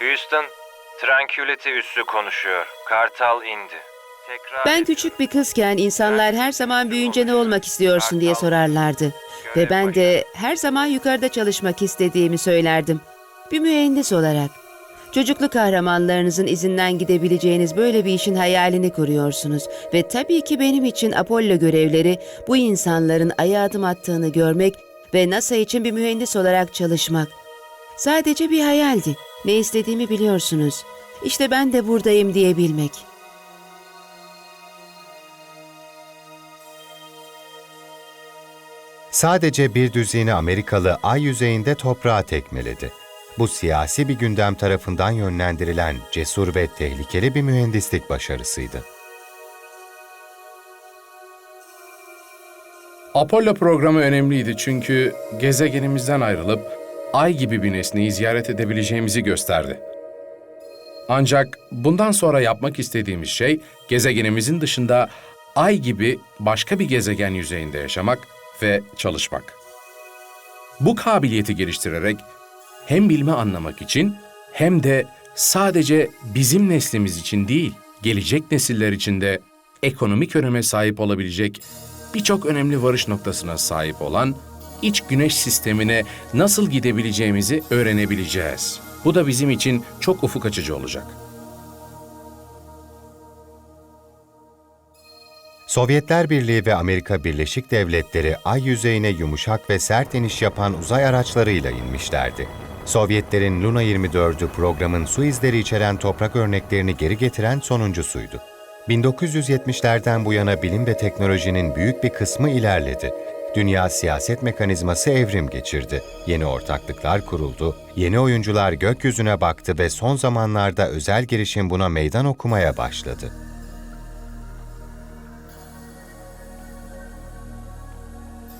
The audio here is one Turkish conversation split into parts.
Houston, Tranquility üssü konuşuyor. Kartal indi. Tekrar Ben küçük bir kızken insanlar her zaman büyüyünce ne olmak istiyorsun diye sorarlardı. Ve ben de her zaman yukarıda çalışmak istediğimi söylerdim. Bir mühendis olarak. Çocuklu kahramanlarınızın izinden gidebileceğiniz böyle bir işin hayalini kuruyorsunuz. Ve tabii ki benim için Apollo görevleri bu insanların aya adım attığını görmek ve NASA için bir mühendis olarak çalışmak. Sadece bir hayaldi. Ne istediğimi biliyorsunuz. İşte ben de buradayım diyebilmek. Sadece bir düzine Amerikalı ay yüzeyinde toprağa tekmeledi. Bu siyasi bir gündem tarafından yönlendirilen cesur ve tehlikeli bir mühendislik başarısıydı. Apollo programı önemliydi çünkü gezegenimizden ayrılıp ay gibi bir nesneyi ziyaret edebileceğimizi gösterdi. Ancak bundan sonra yapmak istediğimiz şey gezegenimizin dışında ay gibi başka bir gezegen yüzeyinde yaşamak ve çalışmak. Bu kabiliyeti geliştirerek hem bilme anlamak için hem de sadece bizim neslimiz için değil, gelecek nesiller için de ekonomik öneme sahip olabilecek birçok önemli varış noktasına sahip olan iç güneş sistemine nasıl gidebileceğimizi öğrenebileceğiz. Bu da bizim için çok ufuk açıcı olacak. Sovyetler Birliği ve Amerika Birleşik Devletleri ay yüzeyine yumuşak ve sert iniş yapan uzay araçlarıyla inmişlerdi. Sovyetlerin Luna 24'ü programın su izleri içeren toprak örneklerini geri getiren sonuncusuydu. 1970'lerden bu yana bilim ve teknolojinin büyük bir kısmı ilerledi. Dünya siyaset mekanizması evrim geçirdi. Yeni ortaklıklar kuruldu, yeni oyuncular gökyüzüne baktı ve son zamanlarda özel girişim buna meydan okumaya başladı.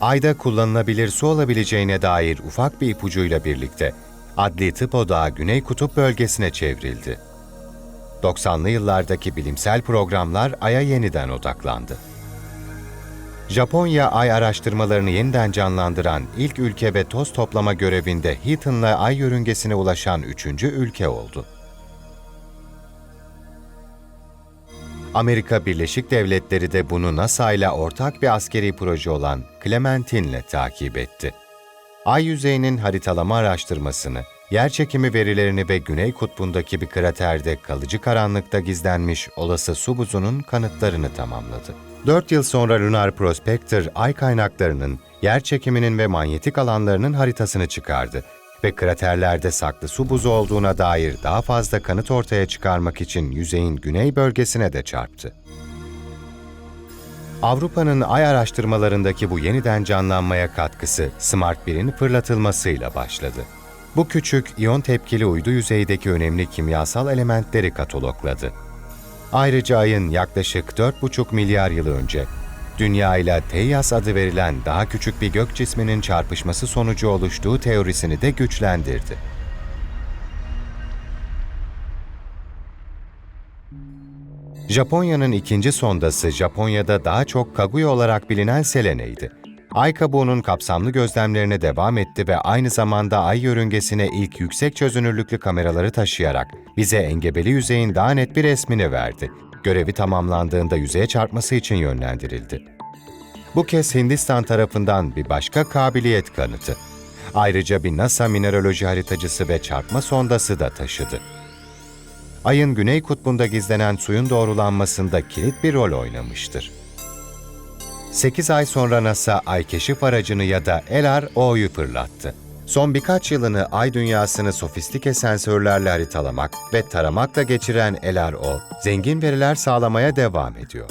Ayda kullanılabilir su olabileceğine dair ufak bir ipucuyla birlikte adli tıp odağı Güney Kutup bölgesine çevrildi. 90'lı yıllardaki bilimsel programlar Ay'a yeniden odaklandı. Japonya ay araştırmalarını yeniden canlandıran ilk ülke ve toz toplama görevinde Heaton'la ay yörüngesine ulaşan üçüncü ülke oldu. Amerika Birleşik Devletleri de bunu NASA ile ortak bir askeri proje olan Clementine'le takip etti. Ay yüzeyinin haritalama araştırmasını, yerçekimi verilerini ve Güney Kutbu'ndaki bir kraterde kalıcı karanlıkta gizlenmiş olası su buzunun kanıtlarını tamamladı. 4 yıl sonra Lunar Prospector ay kaynaklarının, yerçekiminin ve manyetik alanlarının haritasını çıkardı ve kraterlerde saklı su buzu olduğuna dair daha fazla kanıt ortaya çıkarmak için yüzeyin güney bölgesine de çarptı. Avrupa'nın ay araştırmalarındaki bu yeniden canlanmaya katkısı Smart 1'in fırlatılmasıyla başladı. Bu küçük, iyon tepkili uydu yüzeydeki önemli kimyasal elementleri katalogladı. Ayrıca ayın yaklaşık 4,5 milyar yıl önce Dünya ile Teyyas adı verilen daha küçük bir gök cisminin çarpışması sonucu oluştuğu teorisini de güçlendirdi. Japonya'nın ikinci sondası Japonya'da daha çok Kaguya olarak bilinen Selene'ydi. Ay kabuğunun kapsamlı gözlemlerine devam etti ve aynı zamanda ay yörüngesine ilk yüksek çözünürlüklü kameraları taşıyarak bize engebeli yüzeyin daha net bir resmini verdi. Görevi tamamlandığında yüzeye çarpması için yönlendirildi. Bu kez Hindistan tarafından bir başka kabiliyet kanıtı. Ayrıca bir NASA mineraloji haritacısı ve çarpma sondası da taşıdı. Ayın güney kutbunda gizlenen suyun doğrulanmasında kilit bir rol oynamıştır. 8 ay sonra NASA Ay keşif aracını ya da LRO'yu fırlattı. Son birkaç yılını ay dünyasını sofistike sensörlerle haritalamak ve taramakla geçiren LRO, zengin veriler sağlamaya devam ediyor.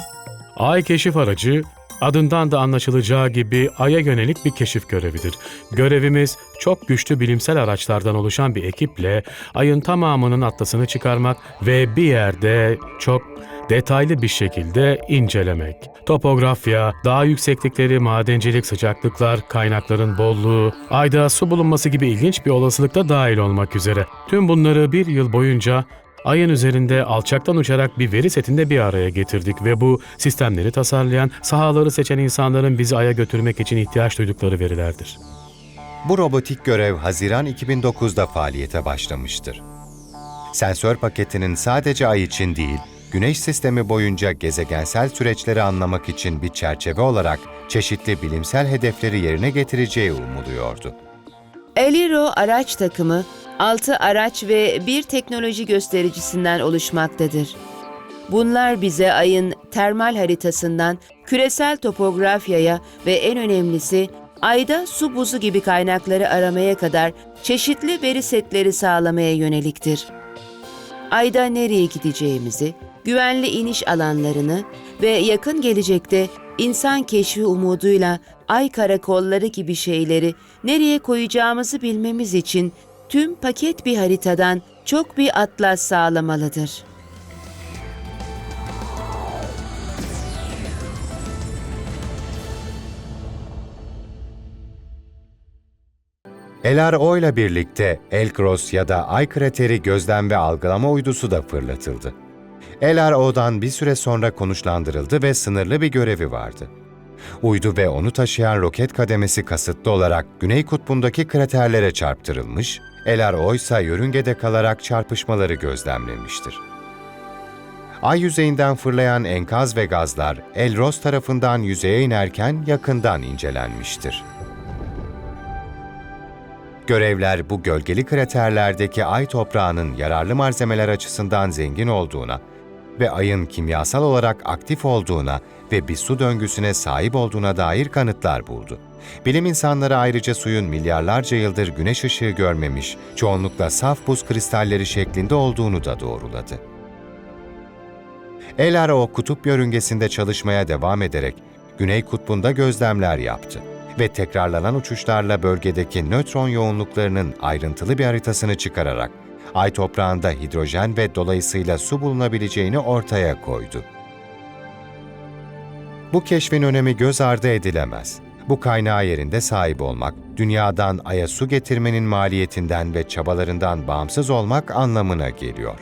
Ay keşif aracı, adından da anlaşılacağı gibi Ay'a yönelik bir keşif görevidir. Görevimiz çok güçlü bilimsel araçlardan oluşan bir ekiple Ay'ın tamamının atlasını çıkarmak ve bir yerde çok detaylı bir şekilde incelemek. Topografya, dağ yükseklikleri, madencilik, sıcaklıklar, kaynakların bolluğu, ayda su bulunması gibi ilginç bir olasılık da dahil olmak üzere. Tüm bunları bir yıl boyunca Ayın üzerinde alçaktan uçarak bir veri setinde bir araya getirdik ve bu sistemleri tasarlayan, sahaları seçen insanların bizi Ay'a götürmek için ihtiyaç duydukları verilerdir. Bu robotik görev Haziran 2009'da faaliyete başlamıştır. Sensör paketinin sadece ay için değil, Güneş sistemi boyunca gezegensel süreçleri anlamak için bir çerçeve olarak çeşitli bilimsel hedefleri yerine getireceği umuluyordu. Eliro araç takımı 6 araç ve bir teknoloji göstericisinden oluşmaktadır. Bunlar bize ayın termal haritasından küresel topografyaya ve en önemlisi ayda su buzu gibi kaynakları aramaya kadar çeşitli veri setleri sağlamaya yöneliktir. Ayda nereye gideceğimizi, güvenli iniş alanlarını ve yakın gelecekte insan keşfi umuduyla ay karakolları gibi şeyleri nereye koyacağımızı bilmemiz için tüm paket bir haritadan çok bir atlas sağlamalıdır. LRO ile birlikte Elkros ya da Ay krateri gözlem ve algılama uydusu da fırlatıldı. LRO'dan bir süre sonra konuşlandırıldı ve sınırlı bir görevi vardı. Uydu ve onu taşıyan roket kademesi kasıtlı olarak Güney Kutbu'ndaki kraterlere çarptırılmış, LRO ise yörüngede kalarak çarpışmaları gözlemlemiştir. Ay yüzeyinden fırlayan enkaz ve gazlar Elros tarafından yüzeye inerken yakından incelenmiştir. Görevler bu gölgeli kraterlerdeki ay toprağının yararlı malzemeler açısından zengin olduğuna ve ayın kimyasal olarak aktif olduğuna ve bir su döngüsüne sahip olduğuna dair kanıtlar buldu. Bilim insanları ayrıca suyun milyarlarca yıldır güneş ışığı görmemiş, çoğunlukla saf buz kristalleri şeklinde olduğunu da doğruladı. LRO kutup yörüngesinde çalışmaya devam ederek Güney Kutbu'nda gözlemler yaptı ve tekrarlanan uçuşlarla bölgedeki nötron yoğunluklarının ayrıntılı bir haritasını çıkararak ay toprağında hidrojen ve dolayısıyla su bulunabileceğini ortaya koydu. Bu keşfin önemi göz ardı edilemez. Bu kaynağı yerinde sahip olmak, dünyadan aya su getirmenin maliyetinden ve çabalarından bağımsız olmak anlamına geliyor.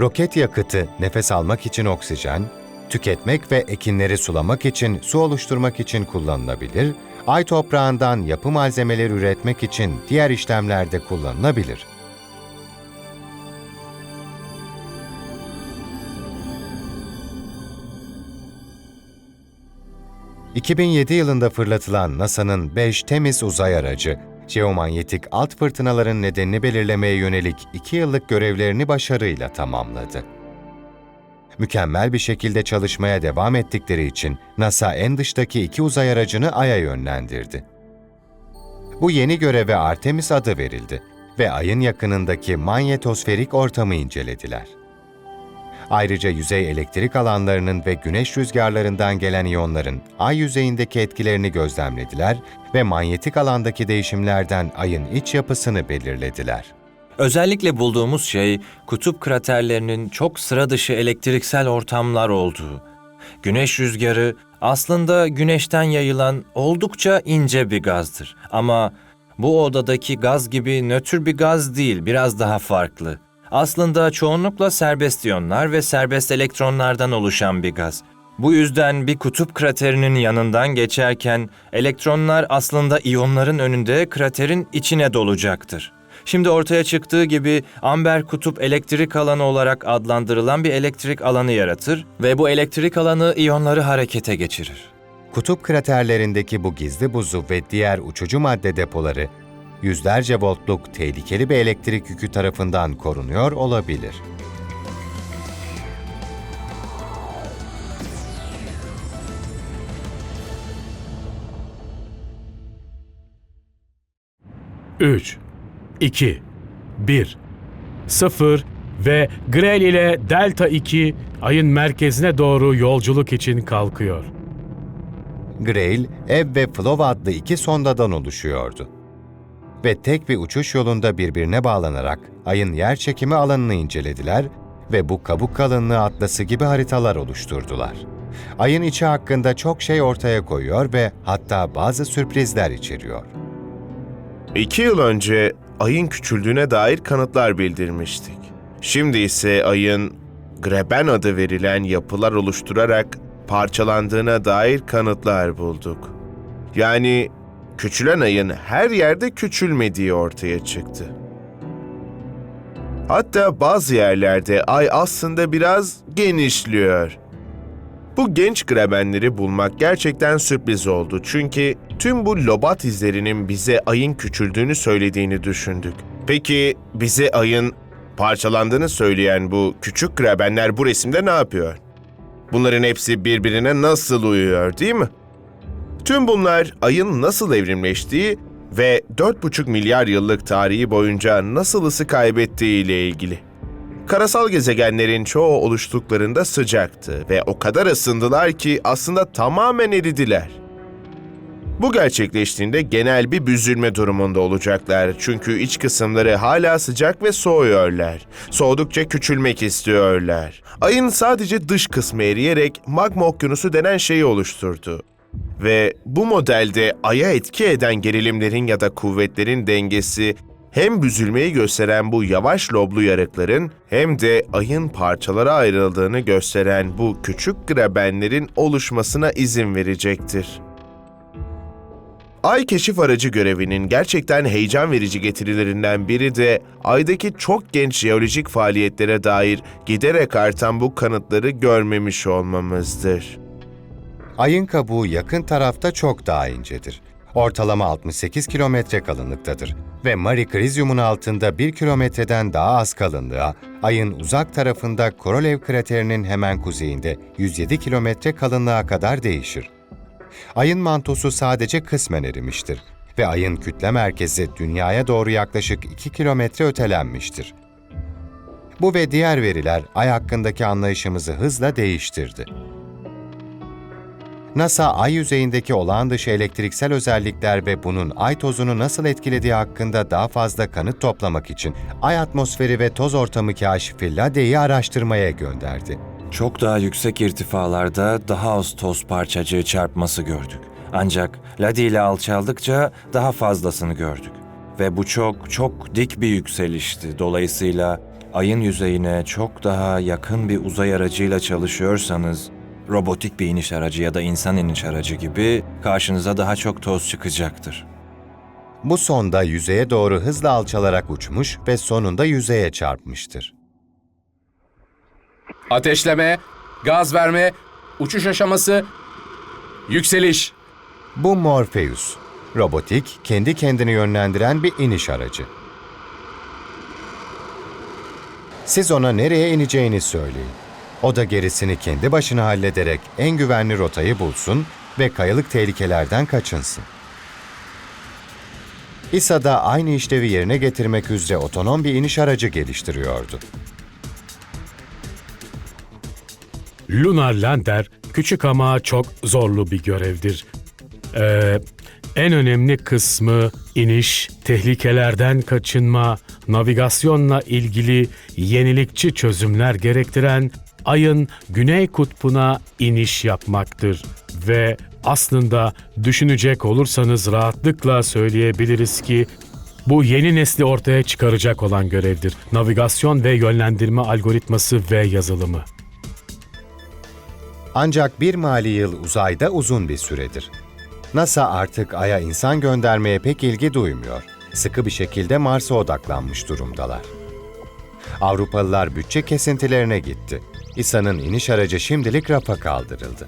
Roket yakıtı nefes almak için oksijen, tüketmek ve ekinleri sulamak için su oluşturmak için kullanılabilir, ay toprağından yapı malzemeleri üretmek için diğer işlemlerde kullanılabilir. ...2007 yılında fırlatılan NASA'nın 5 temiz uzay aracı, jeomanyetik alt fırtınaların nedenini belirlemeye yönelik 2 yıllık görevlerini başarıyla tamamladı. Mükemmel bir şekilde çalışmaya devam ettikleri için NASA en dıştaki iki uzay aracını Ay'a yönlendirdi. Bu yeni göreve Artemis adı verildi ve Ay'ın yakınındaki manyetosferik ortamı incelediler. Ayrıca yüzey elektrik alanlarının ve güneş rüzgarlarından gelen iyonların ay yüzeyindeki etkilerini gözlemlediler ve manyetik alandaki değişimlerden ayın iç yapısını belirlediler. Özellikle bulduğumuz şey kutup kraterlerinin çok sıra dışı elektriksel ortamlar olduğu. Güneş rüzgarı aslında güneşten yayılan oldukça ince bir gazdır. Ama bu odadaki gaz gibi nötr bir gaz değil, biraz daha farklı. Aslında çoğunlukla serbest iyonlar ve serbest elektronlardan oluşan bir gaz. Bu yüzden bir kutup kraterinin yanından geçerken elektronlar aslında iyonların önünde kraterin içine dolacaktır. Şimdi ortaya çıktığı gibi amber kutup elektrik alanı olarak adlandırılan bir elektrik alanı yaratır ve bu elektrik alanı iyonları harekete geçirir. Kutup kraterlerindeki bu gizli buzu ve diğer uçucu madde depoları yüzlerce voltluk tehlikeli bir elektrik yükü tarafından korunuyor olabilir. Üç, iki, bir, sıfır ve Grel ile Delta 2 ayın merkezine doğru yolculuk için kalkıyor. Grail, Ebb ve Flow adlı iki sondadan oluşuyordu. Ve tek bir uçuş yolunda birbirine bağlanarak ayın yer çekimi alanını incelediler ve bu kabuk kalınlığı atlası gibi haritalar oluşturdular. Ayın içi hakkında çok şey ortaya koyuyor ve hatta bazı sürprizler içeriyor. İki yıl önce ayın küçüldüğüne dair kanıtlar bildirmiştik. Şimdi ise ayın greben adı verilen yapılar oluşturarak parçalandığına dair kanıtlar bulduk. Yani küçülen ayın her yerde küçülmediği ortaya çıktı. Hatta bazı yerlerde ay aslında biraz genişliyor. Bu genç grebenleri bulmak gerçekten sürpriz oldu çünkü tüm bu lobat izlerinin bize ayın küçüldüğünü söylediğini düşündük. Peki bize ayın parçalandığını söyleyen bu küçük grebenler bu resimde ne yapıyor? Bunların hepsi birbirine nasıl uyuyor değil mi? Tüm bunlar ayın nasıl evrimleştiği ve 4,5 milyar yıllık tarihi boyunca nasıl ısı kaybettiği ile ilgili. Karasal gezegenlerin çoğu oluştuklarında sıcaktı ve o kadar ısındılar ki aslında tamamen eridiler. Bu gerçekleştiğinde genel bir büzülme durumunda olacaklar çünkü iç kısımları hala sıcak ve soğuyorlar. Soğudukça küçülmek istiyorlar. Ayın sadece dış kısmı eriyerek magma okyanusu denen şeyi oluşturdu. Ve bu modelde aya etki eden gerilimlerin ya da kuvvetlerin dengesi hem büzülmeyi gösteren bu yavaş loblu yarıkların hem de ayın parçalara ayrıldığını gösteren bu küçük grabenlerin oluşmasına izin verecektir. Ay keşif aracı görevinin gerçekten heyecan verici getirilerinden biri de aydaki çok genç jeolojik faaliyetlere dair giderek artan bu kanıtları görmemiş olmamızdır. Ayın kabuğu yakın tarafta çok daha incedir. Ortalama 68 kilometre kalınlıktadır ve Mare Crisium'un altında 1 kilometreden daha az kalınlığa, Ayın uzak tarafında Korolev kraterinin hemen kuzeyinde 107 kilometre kalınlığa kadar değişir. Ayın mantosu sadece kısmen erimiştir ve Ayın kütle merkezi Dünya'ya doğru yaklaşık 2 kilometre ötelenmiştir. Bu ve diğer veriler Ay hakkındaki anlayışımızı hızla değiştirdi. NASA, ay yüzeyindeki olağan dışı elektriksel özellikler ve bunun ay tozunu nasıl etkilediği hakkında daha fazla kanıt toplamak için ay atmosferi ve toz ortamı kaşifi LADE'yi araştırmaya gönderdi. Çok daha yüksek irtifalarda daha az toz parçacığı çarpması gördük. Ancak Ladi ile alçaldıkça daha fazlasını gördük. Ve bu çok çok dik bir yükselişti. Dolayısıyla ayın yüzeyine çok daha yakın bir uzay aracıyla çalışıyorsanız, robotik bir iniş aracı ya da insan iniş aracı gibi karşınıza daha çok toz çıkacaktır. Bu sonda yüzeye doğru hızla alçalarak uçmuş ve sonunda yüzeye çarpmıştır. Ateşleme, gaz verme, uçuş aşaması, yükseliş. Bu Morpheus, robotik, kendi kendini yönlendiren bir iniş aracı. Siz ona nereye ineceğini söyleyin. O da gerisini kendi başına hallederek en güvenli rotayı bulsun ve kayalık tehlikelerden kaçınsın. İSA da aynı işlevi yerine getirmek üzere otonom bir iniş aracı geliştiriyordu. Lunar Lander küçük ama çok zorlu bir görevdir. Ee, en önemli kısmı iniş, tehlikelerden kaçınma, navigasyonla ilgili yenilikçi çözümler gerektiren Ay'ın güney kutbuna iniş yapmaktır ve aslında düşünecek olursanız rahatlıkla söyleyebiliriz ki bu yeni nesli ortaya çıkaracak olan görevdir. Navigasyon ve yönlendirme algoritması ve yazılımı. Ancak bir mali yıl uzayda uzun bir süredir. NASA artık Ay'a insan göndermeye pek ilgi duymuyor. Sıkı bir şekilde Mars'a odaklanmış durumdalar. Avrupalılar bütçe kesintilerine gitti. İsa'nın iniş aracı şimdilik rafa kaldırıldı.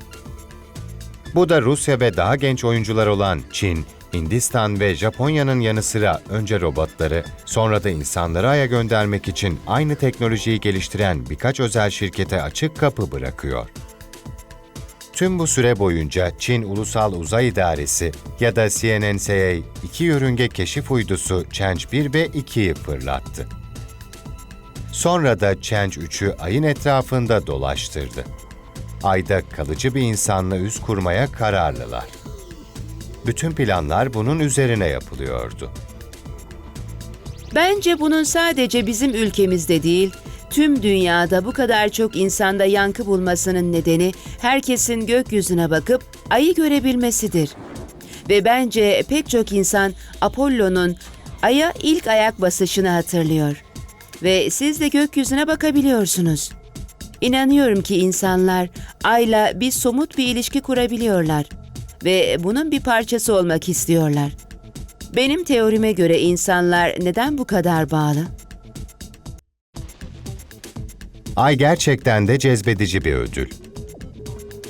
Bu da Rusya ve daha genç oyuncular olan Çin, Hindistan ve Japonya'nın yanı sıra önce robotları, sonra da insanları Ay'a göndermek için aynı teknolojiyi geliştiren birkaç özel şirkete açık kapı bırakıyor. Tüm bu süre boyunca Çin Ulusal Uzay İdaresi ya da CNNCA iki yörünge keşif uydusu Change 1 ve 2'yi fırlattı. Sonra da Change 3'ü ayın etrafında dolaştırdı. Ayda kalıcı bir insanla üs kurmaya kararlılar. Bütün planlar bunun üzerine yapılıyordu. Bence bunun sadece bizim ülkemizde değil, tüm dünyada bu kadar çok insanda yankı bulmasının nedeni herkesin gökyüzüne bakıp ayı görebilmesidir. Ve bence pek çok insan Apollo'nun aya ilk ayak basışını hatırlıyor. Ve siz de gökyüzüne bakabiliyorsunuz. İnanıyorum ki insanlar ayla bir somut bir ilişki kurabiliyorlar. ve bunun bir parçası olmak istiyorlar. Benim teorime göre insanlar neden bu kadar bağlı? Ay gerçekten de cezbedici bir ödül.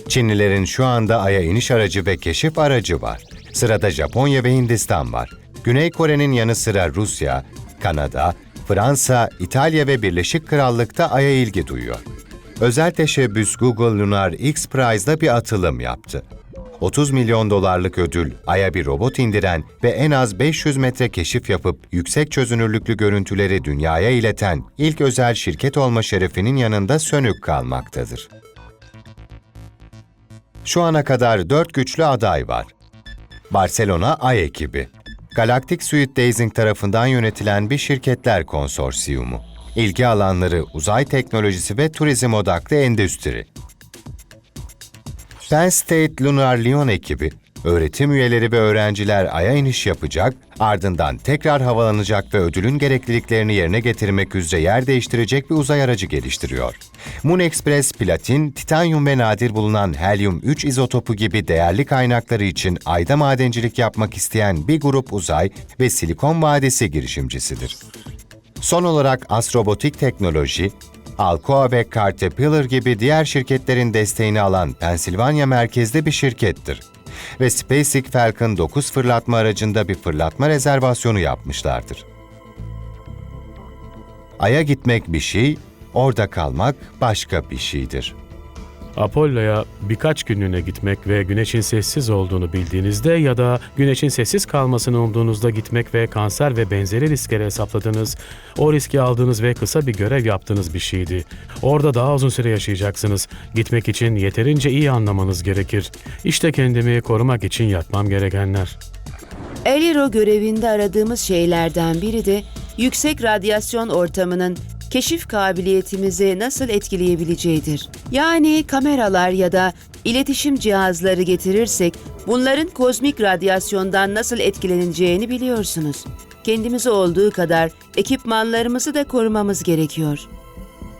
Çinlilerin şu anda Ay'a iniş aracı ve keşif aracı var. Sırada Japonya ve Hindistan var. Güney Kore'nin yanı sıra Rusya, Kanada, Fransa, İtalya ve Birleşik Krallık'ta Ay'a ilgi duyuyor. Özel teşebbüs Google Lunar X Prize'da bir atılım yaptı. 30 milyon dolarlık ödül, Ay'a bir robot indiren ve en az 500 metre keşif yapıp yüksek çözünürlüklü görüntüleri dünyaya ileten ilk özel şirket olma şerefinin yanında sönük kalmaktadır. Şu ana kadar dört güçlü aday var. Barcelona Ay ekibi, Galactic Suite Dazing tarafından yönetilen bir şirketler konsorsiyumu. İlgi alanları uzay teknolojisi ve turizm odaklı endüstri. Penn State Lunar Lyon ekibi, öğretim üyeleri ve öğrenciler Ay'a iniş yapacak, ardından tekrar havalanacak ve ödülün gerekliliklerini yerine getirmek üzere yer değiştirecek bir uzay aracı geliştiriyor. Moon Express, platin, titanyum ve nadir bulunan helyum-3 izotopu gibi değerli kaynakları için Ay'da madencilik yapmak isteyen bir grup uzay ve Silikon Vadisi girişimcisidir. Son olarak Astrobotik Teknoloji, Alcoa ve Caterpillar gibi diğer şirketlerin desteğini alan Pensilvanya merkezli bir şirkettir. Ve SpaceX Falcon 9 fırlatma aracında bir fırlatma rezervasyonu yapmışlardır. Ay'a gitmek bir şey, orada kalmak başka bir şeydir. Apollo'ya birkaç günlüğüne gitmek ve güneşin sessiz olduğunu bildiğinizde ya da güneşin sessiz kalmasını umduğunuzda gitmek ve kanser ve benzeri riskleri hesapladınız, o riski aldığınız ve kısa bir görev yaptığınız bir şeydi. Orada daha uzun süre yaşayacaksınız. Gitmek için yeterince iyi anlamanız gerekir. İşte kendimi korumak için yapmam gerekenler. Eliro görevinde aradığımız şeylerden biri de yüksek radyasyon ortamının keşif kabiliyetimizi nasıl etkileyebileceğidir. Yani kameralar ya da iletişim cihazları getirirsek bunların kozmik radyasyondan nasıl etkileneceğini biliyorsunuz. Kendimizi olduğu kadar ekipmanlarımızı da korumamız gerekiyor.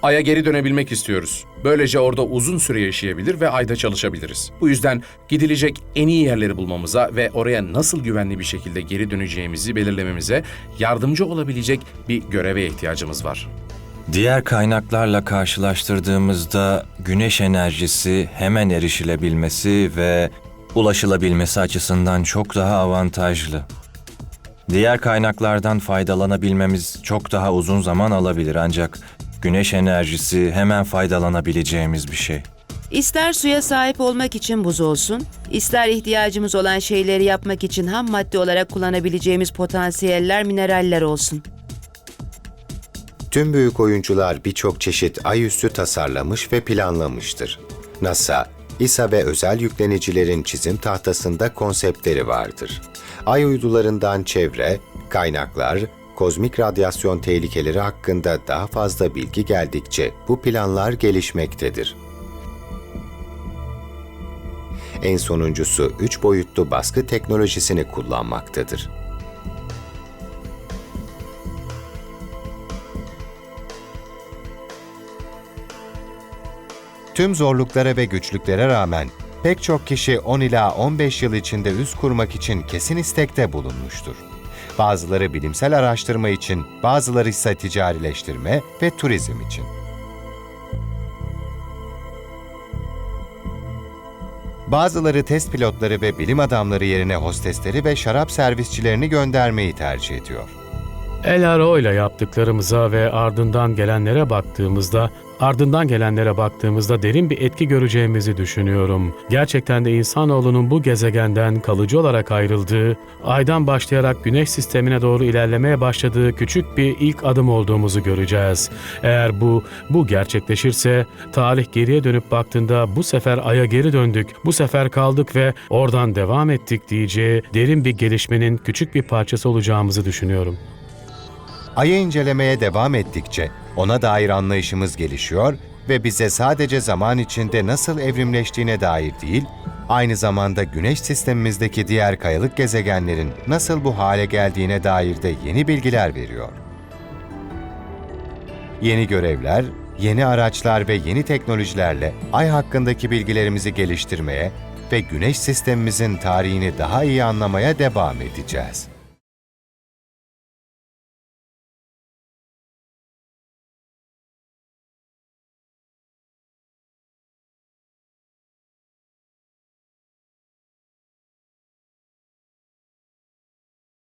Ay'a geri dönebilmek istiyoruz. Böylece orada uzun süre yaşayabilir ve Ay'da çalışabiliriz. Bu yüzden gidilecek en iyi yerleri bulmamıza ve oraya nasıl güvenli bir şekilde geri döneceğimizi belirlememize yardımcı olabilecek bir göreve ihtiyacımız var. Diğer kaynaklarla karşılaştırdığımızda güneş enerjisi hemen erişilebilmesi ve ulaşılabilmesi açısından çok daha avantajlı. Diğer kaynaklardan faydalanabilmemiz çok daha uzun zaman alabilir ancak güneş enerjisi hemen faydalanabileceğimiz bir şey. İster suya sahip olmak için buz olsun, ister ihtiyacımız olan şeyleri yapmak için ham madde olarak kullanabileceğimiz potansiyeller, mineraller olsun. Tüm büyük oyuncular birçok çeşit ay üssü tasarlamış ve planlamıştır. NASA, İSA ve özel yüklenicilerin çizim tahtasında konseptleri vardır. Ay uydularından çevre, kaynaklar, kozmik radyasyon tehlikeleri hakkında daha fazla bilgi geldikçe bu planlar gelişmektedir. En sonuncusu üç boyutlu baskı teknolojisini kullanmaktadır. Tüm zorluklara ve güçlüklere rağmen pek çok kişi 10 ila 15 yıl içinde üs kurmak için kesin istekte bulunmuştur. Bazıları bilimsel araştırma için, bazıları ise ticarileştirme ve turizm için. Bazıları test pilotları ve bilim adamları yerine hostesleri ve şarap servisçilerini göndermeyi tercih ediyor. El ile yaptıklarımıza ve ardından gelenlere baktığımızda, ardından gelenlere baktığımızda derin bir etki göreceğimizi düşünüyorum. Gerçekten de insanoğlunun bu gezegenden kalıcı olarak ayrıldığı, aydan başlayarak güneş sistemine doğru ilerlemeye başladığı küçük bir ilk adım olduğumuzu göreceğiz. Eğer bu, bu gerçekleşirse, tarih geriye dönüp baktığında bu sefer aya geri döndük, bu sefer kaldık ve oradan devam ettik diyeceği derin bir gelişmenin küçük bir parçası olacağımızı düşünüyorum. Ayı incelemeye devam ettikçe ona dair anlayışımız gelişiyor ve bize sadece zaman içinde nasıl evrimleştiğine dair değil, aynı zamanda güneş sistemimizdeki diğer kayalık gezegenlerin nasıl bu hale geldiğine dair de yeni bilgiler veriyor. Yeni görevler, yeni araçlar ve yeni teknolojilerle ay hakkındaki bilgilerimizi geliştirmeye ve güneş sistemimizin tarihini daha iyi anlamaya devam edeceğiz.